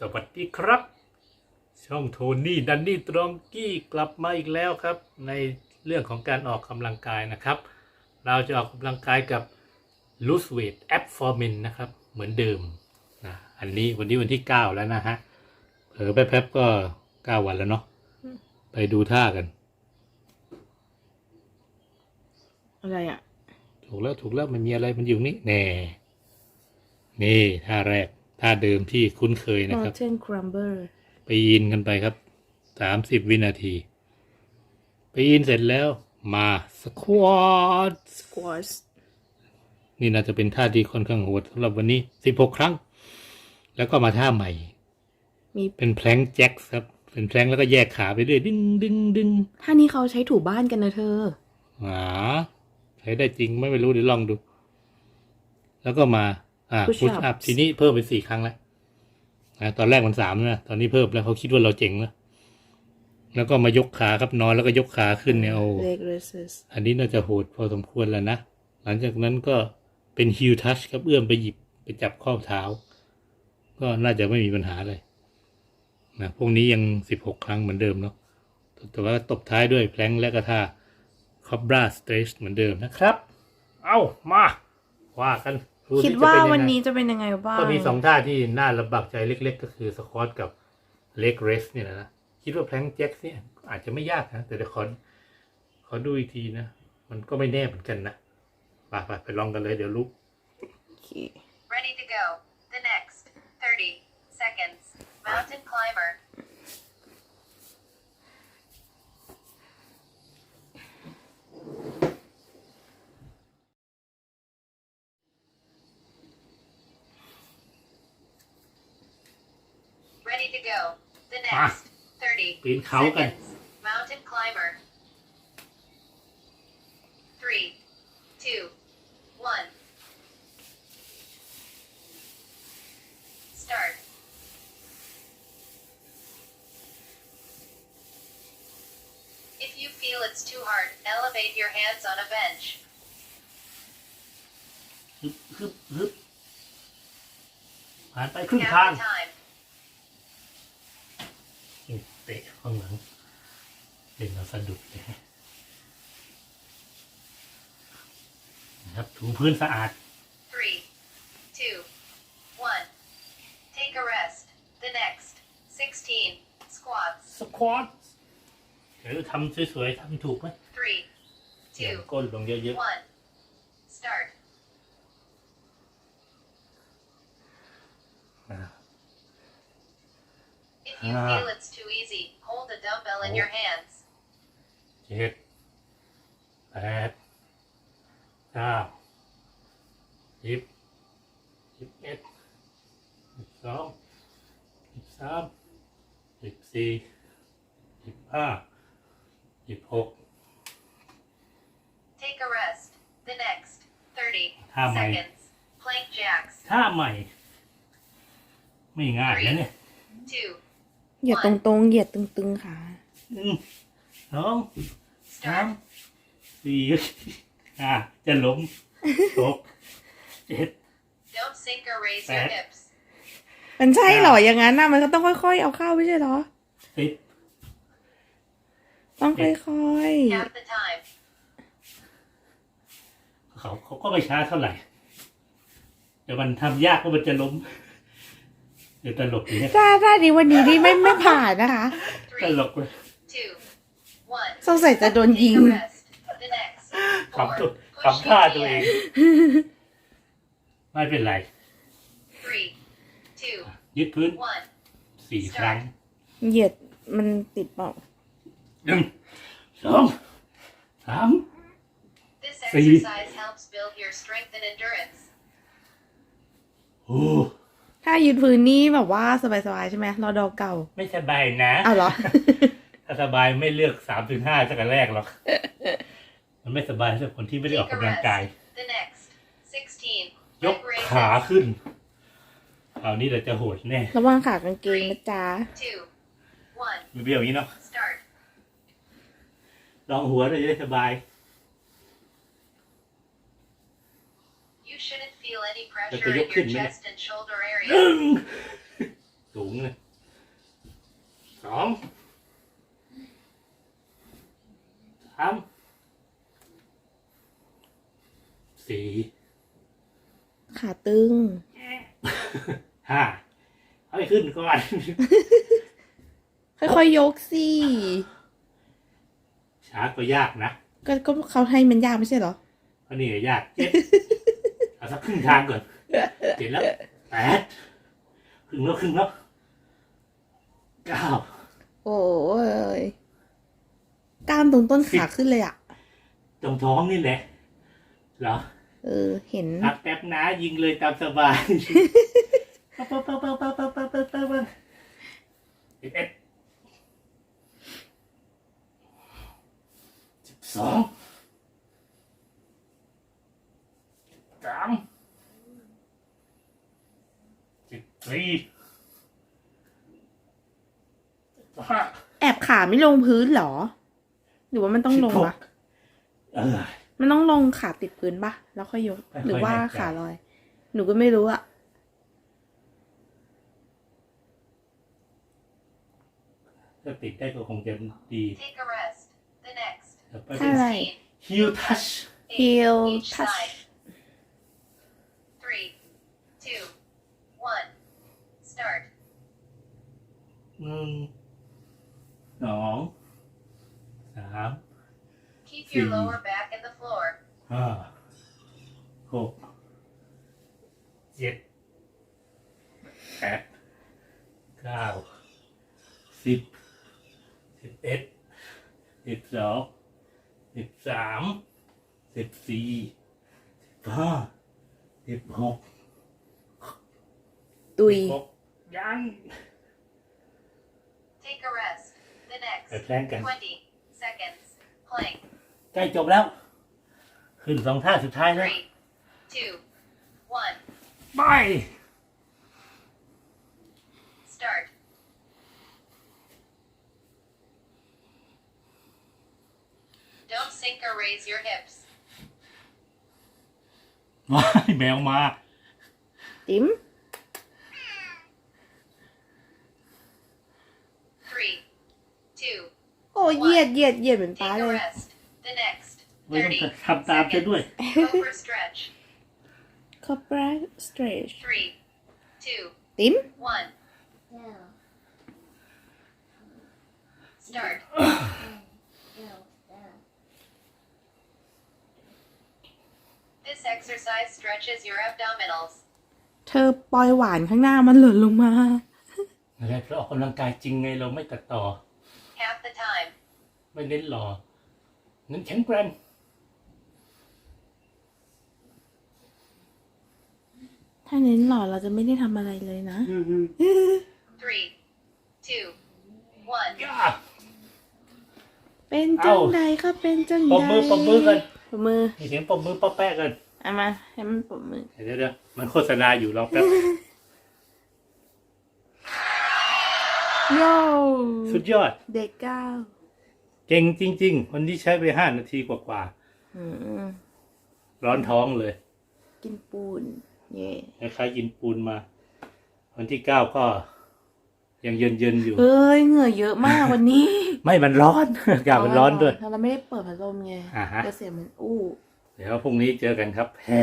สวัสดีครับ ช่องโทนี่ดันนี่ตรองกี้กลับมาอีกแล้วครับ ในเรื่องของการออกกำลังกายนะครับ เราจะออกกำลังกายกับ loose weight app for men นะครับ เหมือนเดิมนะอันนี้วันนี้วันที่ 9 แล้วนะฮะเผลอแป๊บๆก็ 9 วันแล้วเนาะไปดูท่ากัน อะไรอะ ถูกแล้วถูกแล้วมันมีอะไรมันอยู่นี่แน่ นี่ท่าแรก ท่าเดิมที่คุ้นเคยนะครับ Mountain Crumble ปีนกันไปครับสามสิบวินาทีปีนเสร็จแล้วมาสควอต Squats นี่น่าจะเป็นท่าที่ค่อนข้างโหดสำหรับวันนี้สิบหกครั้ง แล้วก็มาท่าใหม่ มีเป็นแพลงแจ็คครับ เป็นแพลงแล้วก็แยกขาไปเรื่อยดึงดึงดึงท่านี้เขาใช้ถูบ้านกันนะเธอหาใช้ได้จริงไหม่ไม่รู้เดี๋ยวลองดู แล้วก็มา อ่า Push พุช ups อัพทีนี้เพิ่มเป็นสี่ครั้งแล้วนะตอนแรกมันสามนะตอนนี้เพิ่มแล้วเขาคิดว่าเราเจ๋งแล้วแล้วก็มายกขาครับนอนแล้วก็ยกขาขึ้นเนี่ยโอ้ Leg raises อันนี้น่าจะโหดพอสมควรแล้วนะ หลังจากนั้นก็เป็นฮิ l ทัชครับเอื้อมไปหยิบไปจับข้อเท้า ก็น่าจะไม่มีปัญหาเลยนะพวกนี้ยังสิบหกครั้งเหมือนเดิมเนาะแต่ว่าตบท้ายด้วยแพลงและกระท่าคอบราสเตรชเหมือนเดิมนะครับ เอามา ว่ากัน สิคิดจะว่าเป็ยังไงวันนี้จะเป็นยังไงบ้าง ก็มีสองท่าที่น่าลำบากใจเล็ก ๆ ก็คือสควอตกับเลกเรสเนี่ยนะ คิดว่าแพลงแจ็คเนี่ยอาจจะไม่ยากนะ แต่เดี๋ยวขอขอดูอีกทีนะ มันก็ไม่แน่เหมือนกันนะไปไปไปลองกันเลยเดี๋ยวรู้โอเค Ready to go. The next 30 seconds. Mountain climber. Ready to go. The next 30 ปีนเขากัน seconds. Mountain climber. Three, two, one. Start. If you feel it's too hard, elevate your hands on a bench. ฮึบฮึบฮึบผ่านไปครึ่ง Count ทาง the time. เตะข้างหลังเล่นเราสะดุดเลยนะครับถูพื้นสะอาด Three, two, one. Take a rest. The next 16 squats. สควอตเออทำสวยๆทำถูกไหม Three, เสียง two, ก้นลงเยอะ one. Start. you Ah. feel it's too easy, hold the dumbbell in your hands. เจ็ดแปดเก้าสิบสิบเอ็ดสิบสองสิบสามสิบสี่สิบห้าสิบหก Take a rest. The next 30 How am I- seconds. Plank jacks. ท่าใหม่ ไม่ง่ายนะเนี่ย Two. เหยียดตรงๆ เหยียดตึงๆ ค่ะ หนึ่งสองสาม Start. สี่ห้าจะล้มหกเจ็ด Don't sink or raise your Back. hips. มันใช่เหรอ อย่างนั้นน่ะมันก็ต้องค่อยๆ เอาเข้าไม่ใช่เหรอ สิบต้องค่อย Count the time. เขาเขาก็ไม่ช้าเท่าไหร่แต่มันทำยากเพราะมันจะล้ม เดี๋ยวตลกเลยเนี่ยๆถ้าถ้าดีวันนี้นี่ไม่ไม่ผ่านนะคะต Three, ลกเลย two, one. สงสัยจะโดน Take ยิง a rest. The next ขำ four. ตัว Push ขำท่า to ตัว the เอง end. ไม่เป็นไร Three, two, ยึดพื้น one. สี่ครั้งเหยียดมันติดเปล่าหนึ่งสองสาม This See? exercise helps build your strength and endurance. โอ้ ถ้ายืดพื้นนี่แบบว่าสบายๆใช่ไหมรอดอเก่าไม่สบายนะอ้าวเหรอ ถ้าสบายไม่เลือกสามถึงห้าตั้งแต่แรกหรอก มันไม่สบายสำหรับคนที่ไม่ได้ออก Take a กำลังกาย rest. The next 16ยก leg ขา raises. ขึ้นคราวนี้เราจะโหดแน่ระวังขากางเกงนะจ๊ะ Two, one. เบี้ยวอย่างนี้เนาะ Start. ลองหัวเราจะได้สบาย You shouldn't feel any But pressure the in your yoke in, chest and shoulder หนึ่ area. งสูงเลยสองสามสี่ขาตึง ห้าเอาให้ขึ้นก่อน ค่อยๆยกสิช้าก็ยากนะ ก็ก็เขาให้มันยากไม่ใช่เหรอก็นี่ยากเจ็ด เอาสักครึ่งทางก่อนเจ็ดแล้วแปดครึ่งแล้วครึ่งแล้วเก้าโอ้ยกล้ามตรงต้นขาขึ้นเลยอะ ตรงท้องนี่แหละเหรอ เออ เห็นพักแป๊บนะยิงเลยตามสบายปั๊บปั๊บปั๊บปั๊บปั๊บปั๊บปั๊บปั๊บปั๊บสิบเอ็ดสิบสอง สิบสามสิบสี่สิบห้าแอบขาไม่ลงพื้นเหรอ หรือว่ามันต้องลงสิบหวะกเออ มันต้องลงขาติดพื้นปะแล้วค่อยยก ไม่ค่อยหรือว่าแน่ใจ ขาลอย หนูก็ไม่รู้อะถ้าติดได้ก็คงจะดี Take a rest. The next. แต่ไปท่าเป็นอะไร 16. ฮิลทัช Eight Heel each touch. side. Three, two, one. Start. หนึ่งสองสาม Keep your Hmm. lower back in the floor. ห้าหกเจ็ดแปดเก้าสิบสิบเอ็ดสิบสองสิบสามสิบสี่สิบห้าสิบหกตุยสิบหกยัง Take a rest. The next. ไปแพลงกัน 20 seconds. Plank. ใกล้จบแล้ว ขึ้นสองท่าสุดท้ายแล้ว Three, two, one. ไป Start. Don't sink or raise your hips. ว้ายแมวมา ติ๋ม เหยียดเหยียดเหยียดเหมือนป้า take เล a ย rest. The next. ไม่ต้อง30ทำตามจะด้วย Cobra stretch. คอปราสเตรช Three, two, ติ๋ม one. Start. This exercise stretches your abdominals. เธอปล่อยหวานข้างหน้ามันหล่นลงมาอะไรเพราะออกกำลังกายจริงไงเราไม่ตัดต่อ Half the time. ไม่เน้นหล่อเน้นแข็งแกร่งถ้าเน้นหล่อเราจะไม่ได้ทำอะไรเลยนะ Three, two, one. ย่าเป็นจังใดก็เป็นจังปใดมมือปมมือกันปมมือมีเสียงปมมือป๊อแป๊ะกันเอามาให้มันปมมือ เดี๋ยวเดี๋ยวมันโฆษณาอยู่รอแป๊บ โย่สุดยอด เด็กเก้า เก่งจริง ๆ วันนี้ใช้ไปห้านาทีกว่าอืมๆร้อนท้องเลยกินปูนเย่คล้ายๆกินปูนมา วันที่เก้าก็ ยังเย็นเย็นๆอยู่เอ้ยเหงื่อเยอะมากวันนี้ ไม่มันร้อน อากาศมันร้อนด้วย เราไม่ได้เปิดพัดลมไงอ่าฮะก็เสียงมันอู้ เดี๋ยวพรุ่งนี้เจอกันครับแฮ่